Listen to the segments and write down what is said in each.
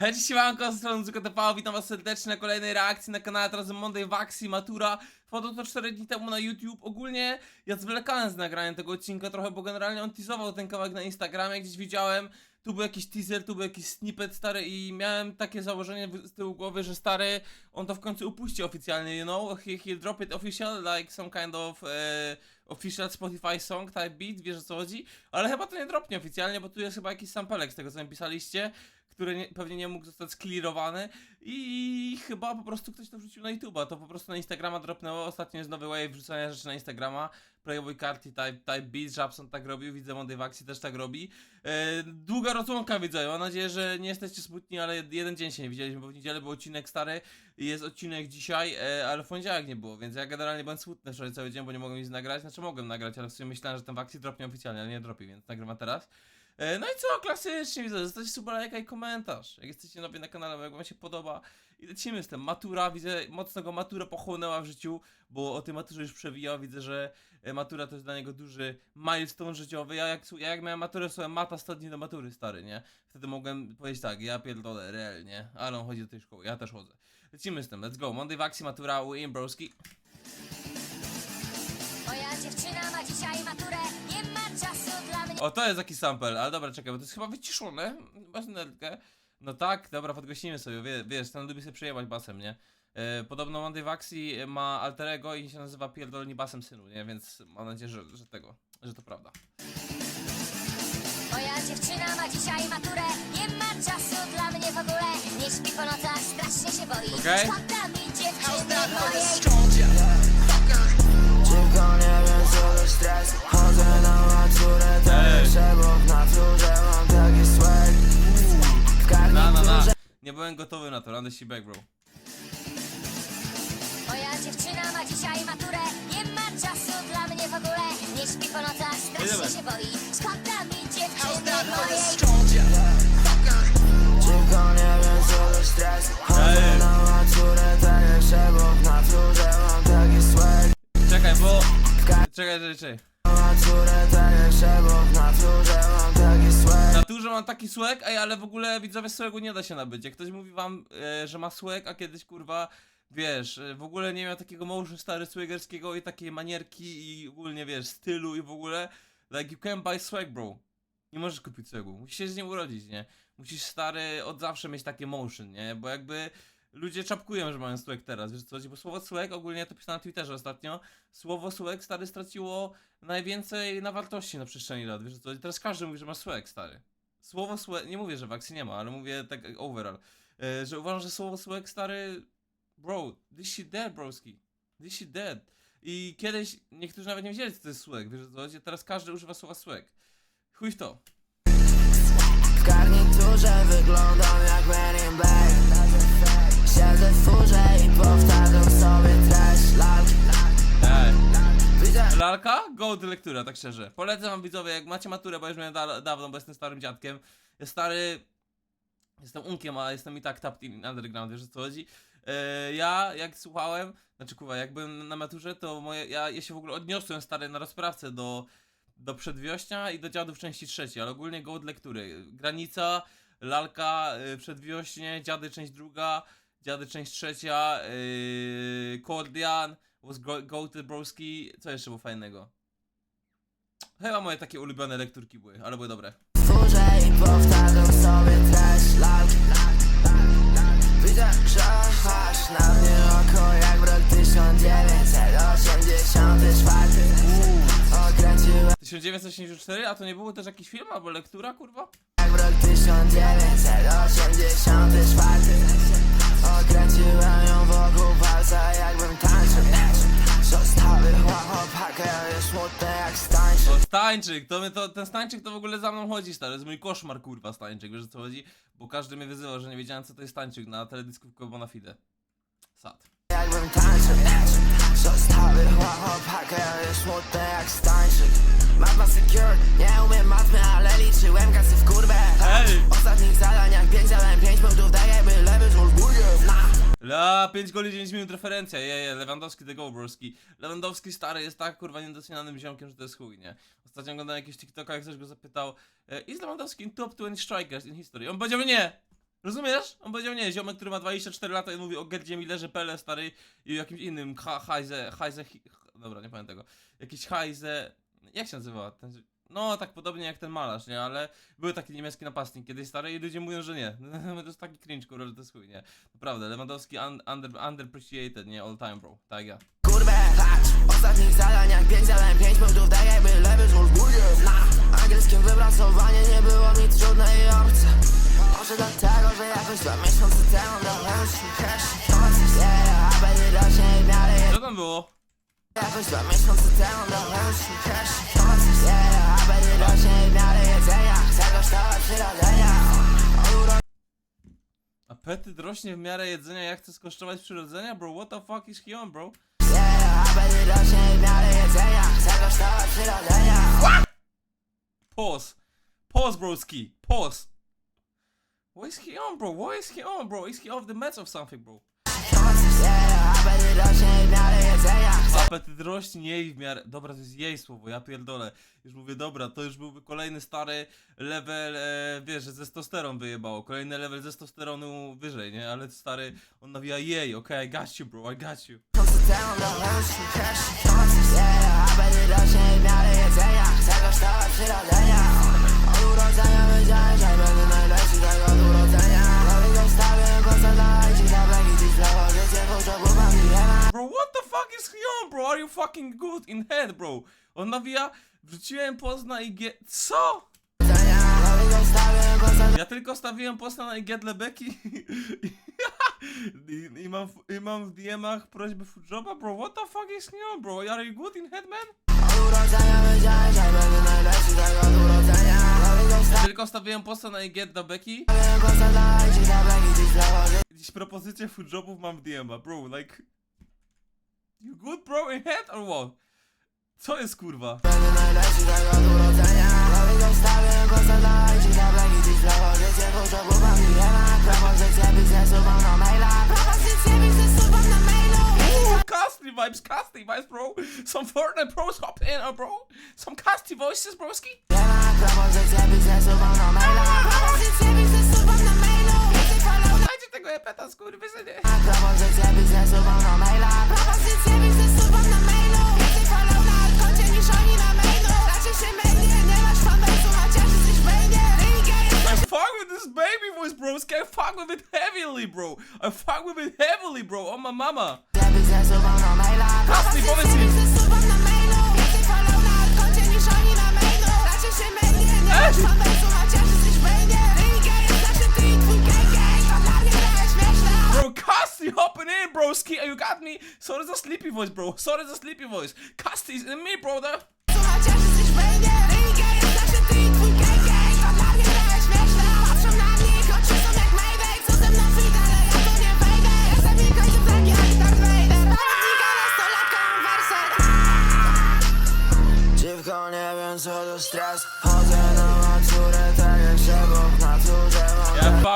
Hej, siemanko, z strony Zuko witam was serdecznie na kolejnej reakcji na kanale, teraz Monday Waxi Matura. Wpadło to 4 dni temu na YouTube. Ogólnie ja zwlekałem z nagraniem tego odcinka trochę, bo generalnie on teasował ten kawałek na Instagramie, gdzieś widziałem. Tu był jakiś teaser, tu był jakiś snippet stary i miałem takie założenie z tyłu głowy, że stary, on to w końcu upuści oficjalnie, you know? He, he'll drop it official, like some kind of e, official Spotify song type beat, wiesz o co chodzi? Ale chyba to nie dropnie oficjalnie, bo tu jest chyba jakiś sampelek z tego co mi pisaliście który nie, pewnie nie mógł zostać sklirowany i chyba po prostu ktoś to wrzucił na YouTube'a, to po prostu na Instagrama dropnęło, ostatnio jest nowy wave wrzucania rzeczy na Instagrama, Playboy Carti, Type, type Beat, Japson tak robił, widzę Monday Waxi też tak robi. E, długa rozłąka widzę, mam nadzieję, że nie jesteście smutni, ale jeden dzień się nie widzieliśmy, bo w niedzielę był odcinek stary, jest odcinek dzisiaj, e, ale w poniedziałek nie było, więc ja generalnie byłem smutny wczoraj cały dzień, bo nie mogłem nic nagrać, znaczy mogłem nagrać, ale w sumie myślałem, że ten Waxi dropnie oficjalnie, ale nie dropi, więc nagrywam teraz. E, No i co, klasycznie widzę, zostawcie suba, lajka i komentarz. Jak jesteście nowi na kanale, jak wam się podoba. I lecimy z tym. Matura, widzę, mocno go matura pochłonęła w życiu, bo o tej maturze już przewijał. Widzę, że e, matura to jest dla niego duży milestone życiowy. Ja jak, ja jak miałem maturę, słuchałem mata 100 dni do matury, stary, nie? Wtedy mogłem powiedzieć tak, ja pierdolę, realnie. Ale on chodzi do tej szkoły, ja też chodzę. Lecimy z tym, let's go. Monday Waxi, matura, William Broski. Moja dziewczyna ma dzisiaj maturę, nie ma. O, to jest jakiś sample, ale dobra, czekaj, bo to jest chyba wyciszone. Basynelkę. No tak, dobra, podgłośnimy sobie, wie, wiesz, ten lubi sobie przejebać basem, nie? E, podobno Monday Waxi ma alterego i się nazywa pierdolni basem synu, nie? Więc mam nadzieję, że, że tego, że to prawda. Moja dziewczyna ma dzisiaj maturę, nie ma czasu dla mnie w ogóle. Nie śpi po nocach, strasznie się boi. Okej. Szkoda mi dziewczyny mojej. Byłem gotowy na to, run the shit back, bro. Moja dziewczyna ma dzisiaj maturę, nie ma czasu dla mnie w ogóle. Nie śpi po nocach, strasznie się boi. Szkoda mi dziewczyny mojej. Tylko nie wiem co to stres Chodzę na maturę, tak jeszcze Bo w naturze mam taki swag Czekaj, bo... Czekaj, czekaj, czekaj. Na maturę, tak jeszcze Bo w naturze W naturze mam taki swag, ej, ale w ogóle widzowie swagu nie da się nabyć. Jak ktoś mówi wam, e, że ma swag, a kiedyś kurwa, wiesz, e, w ogóle nie miał takiego motion stary swaggerskiego i takiej manierki i ogólnie wiesz, stylu i w ogóle, like you can buy swag, bro. Nie możesz kupić swagu, musisz się z nim urodzić, nie? Musisz stary od zawsze mieć takie motion, nie? Bo jakby ludzie czapkują, że mają swag teraz, wiesz co chodzi? Bo słowo swag, ogólnie ja to pisałem na Twitterze ostatnio, słowo swag stary straciło najwięcej na wartości na przestrzeni lat, wiesz co? Teraz każdy mówi, że ma swag, stary. Słowo swag, nie mówię, że w akcji nie ma, ale mówię tak overall, e, że uważam, że słowo swag, stary, bro, this shit dead, broski, this shit dead. I kiedyś niektórzy nawet nie wiedzieli, co to jest swag, wiesz co? Teraz każdy używa słowa swag. Chuj w to. W garniturze wyglądam jak Man in Black Siedzę w furze i powtarzam sobie treść lalki Lalka? Gold lektura, tak szczerze. Polecam wam widzowie, jak macie maturę, bo już miałem da dawno, bo jestem starym dziadkiem. Stary... Jestem unkiem, ale jestem i tak tapped in underground, wiesz o co chodzi? E, ja, jak słuchałem, znaczy kurwa, jak byłem na maturze, to moje, ja, ja się w ogóle odniosłem stary na rozprawce do, do przedwiośnia i do dziadów części trzeciej, ale ogólnie gołd lektury. Granica, lalka, y, przedwiośnie, dziady część druga, dziady część trzecia, yy, Kordian, was go, go to Broski, co jeszcze było fajnego? Chyba moje takie ulubione lekturki były, ale były dobre. w furze i powtarzam sobie treść lalki Widzę, że masz na mnie oko jak w rok 1984 Okręciłem 1984, a to nie było też jakiś film albo lektura, kurwa? jak w rok 1984 Okręciłem ją wokół walca jakbym tańczył Zostały jest smutny jak stańczyk O, Stańczyk, to, my, to ten Stańczyk to w ogóle za mną chodzi, stary, to jest mój koszmar, kurwa, Stańczyk, wiesz o co chodzi? Bo każdy mnie wyzywał, że nie wiedziałem co to jest Stańczyk na teledysku Bona Fide. Sad. jakbym tańczył Zostały jest smutny jak stańczyk Mapa secure, nie umiem matmy, ale liczyłem kasy w kurwę Ej! W ostatnich zadaniach pięć zadałem pięć punktów daję, by lewy żul na La, 5 goli, 9 minut referencja, je, je, Lewandowski the Goldberski. Lewandowski stary jest tak kurwa niedocenianym ziomkiem, że to jest chuj, nie? Ostatnio oglądałem jakiegoś TikToka, jak ktoś go zapytał, e, is Lewandowski in top 20 strikers in history? On powiedział nie! Rozumiesz? On powiedział, nie, ziomek, który ma 24 lata i mówi o Gerdzie Millerze, Pele, stary i jakimś innym, ha, Hajze, Hajze, dobra, nie pamiętam tego, jakiś Hajze, jak się nazywa? Ten, no, tak podobnie jak ten malarz, nie, ale był taki niemiecki napastnik kiedyś stary i ludzie mówią, że nie. to jest taki cringe, kurwa, że to jest chuj, nie. Naprawdę, Lewandowski un, under, nie, all time, bro, tak ja. Kurwę, patrz, ostatnich zadaniach 5 zadań 5 punktów daję, by lewy budzie Na angielskim wypracowanie nie było mi trudne i obce Może dlatego, że jakoś dwa miesiące temu dałem się cash Co tam było? Jakoś dwa miesiące temu a będzie rośnie w miarę jedzenia Chcę kosztować przyrodzenia Apetyt rośnie w miarę jedzenia, jak chcę skosztować przyrodzenia, bro, what the fuck is he on, bro? Yeah, a będzie rośnie w miarę jedzenia Chcę kosztować przyrodzenia Pause. Pause, broski. Pause. What is he on, bro? What is he on, bro? Is he off the meds or something, bro? Yeah, a będzie rośnie w miarę Apetyt rośnie jej w miarę... Dobra, to jest jej słowo, ja pierdolę. Już mówię, dobra, to już byłby kolejny stary level, e, wiesz, że testosteron wyjebało. Kolejny level testosteronu wyżej, nie? Ale stary, on nawija jej, okej, I got you, bro, I got you. Bro, what fuck is he on, bro? Are you fucking good in head, bro? On nawija, wrzuciłem post na IG... Co? Ja tylko stawiłem posta na IG dla Beki I, i, mam, i mam w DM-ach prośbę foodjoba, bro, what the fuck is he on, bro? Are you good in head, man? Od urodzenia wiedziałem, że będę najlepszy od urodzenia Dlatego Tylko stawiłem posta na IG dla Beki Dziś propozycję foodjobów mam w DM-a, bro, like... good bro in head or what? Co jest kurwa? Casty vibes, casty vibes, bro. Some Fortnite pros hop in, uh, bro. Some casty voices, broski. Religia jest nasze tweet, twój gang gang To dla mnie też śmieszne Bro, casty hopping in, broski. You got me. Sorry za sleepy voice, bro. Sorry za sleepy voice. Casty is in me, brother.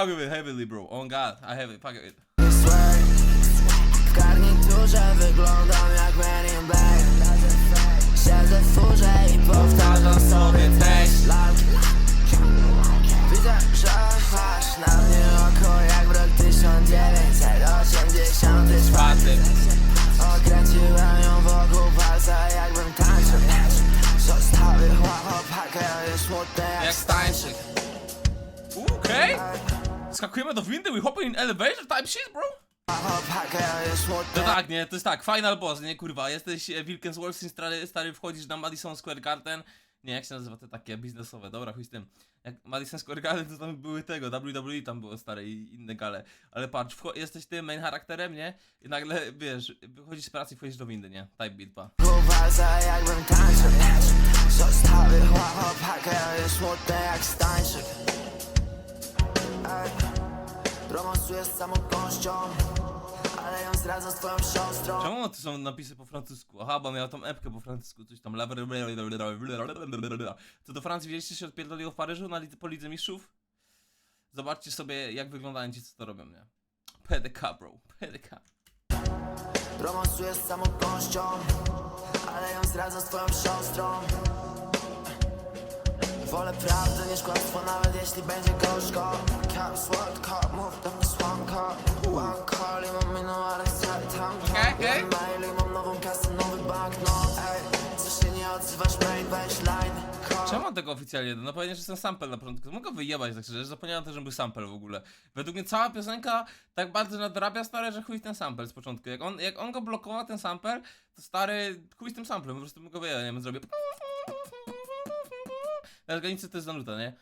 Yeah, I fuck with it heavily, bro. On God, I have it. Fuck it. swag W garniturze wyglądam jak Man in Black Siedzę w furze i powtarzam sobie treść lalki Widzę, że masz na mnie oko jak w rok 1984 Paty. Okręciłem ją wokół palca jakbym tańczył Zostały chłopakę, ale smutne jak Jak stańczyk. Okej. Skakujemy do windy, we hopping in elevator type shit, bro. No tak, nie, to jest tak, final boss, nie, kurwa, jesteś e, Wall Street, stary, stary, wchodzisz na Madison Square Garden, nie, jak się nazywa te takie biznesowe, dobra, chuj z tym, jak Madison Square Garden, to tam były tego, WWE tam było, stare, i inne gale, ale patrz, jesteś tym main charakterem, nie, i nagle, wiesz, wychodzisz z pracy i wchodzisz do windy, nie, type beat, pa. Zostały chłopakę, ale smutne jak stańczyk Romansuję z samotnością Ale ją zdradzam z twoją siostrą Czemu to są napisy po francusku? Aha, bo miał tą epkę po francusku, coś tam, to do Francji widzieliście się odpierdoliło w Paryżu na lidze, po Lidze Mistrzów? Zobaczcie sobie, jak wyglądają ci, co to robią, nie? PDK, bro, PDK. Romansuję z samotnością Ale ją zdradzam z twoją siostrą Wolę prawdę niż kłamstwo, nawet jeśli będzie gorzko Cap, słodko, mów do mnie słonko One call i mam ale chcę tam Okej, okej. Jeden mail i mam nową kasę, nowy banknot Ej, co się nie odzywasz, main, weź line call. Czemu mam tego oficjalnie? No pewnie, że jest ten sample na początku. Mogę wyjebać tak szczerze, zapomniałem też, że był sample w ogóle. Według mnie cała piosenka tak bardzo nadrabia stary, że chuj ten sample z początku. Jak on, jak on go blokował, ten sample, to stary, chuj z tym samplem, po prostu bym go wyjebał, nie wiem, zrobię... Na granicy to jest za nuta, nie?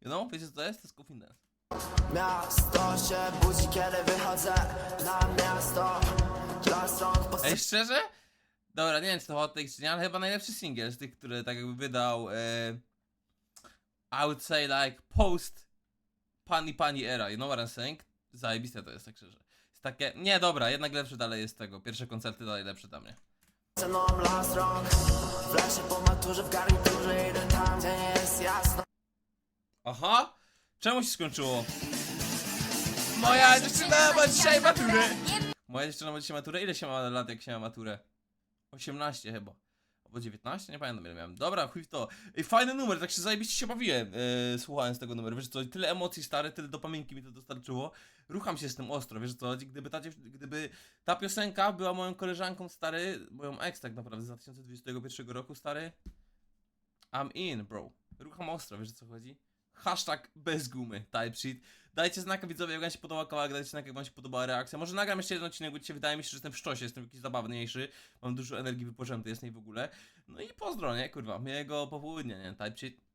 You know, wiecie co to jest? To jest Coffin Dance. Miasto się budzi, kiedy wychodzę na miasto Dla strąg po Ej, szczerze? Dobra, nie wiem czy to hot take czy nie, ale chyba najlepszy singiel z tych, które tak jakby wydał e, I would say like post Pani Pani era, you know what I'm saying? Zajebiste to jest, tak szczerze. Jest takie, nie dobra, jednak lepszy dalej jest tego, pierwsze koncerty dalej lepsze dla mnie. mną las rąk W lesie po maturze, w garniturze idę tam, gdzie nie jest jasno Aha! Czemu się skończyło? Moja dziewczyna ma dzisiaj maturę! Moja dziewczyna ma dzisiaj maturę? Ile się ma lat jak się ma maturę? 18 chyba. Albo 19? Nie pamiętam ile miałem. Dobra, chuj w to. Ej, fajny numer, tak się zajebiście się bawiłem yy, słuchając tego numeru. Wiesz co, tyle emocji stary, tyle dopaminki mi to dostarczyło. Rucham się z tym ostro, wiesz co, gdyby ta, gdyby ta piosenka była moją koleżanką stary, moją ex tak naprawdę z 2021 roku stary. I'm in, bro. Rucham ostro, wiesz o co chodzi? Hashtag bez gumy, type shit. Dajcie znaka widzowie, jak wam się podobał kawałek, dajcie znaka, jak wam się podobała reakcja. Może nagram jeszcze jeden odcinek, bo dzisiaj wydaje mi się, że jestem w sztosie, jestem jakiś zabawniejszy. Mam dużo energii wypoczęty, jest niej w ogóle. No i pozdro, nie, kurwa, miłego popołudnia, nie, type shit.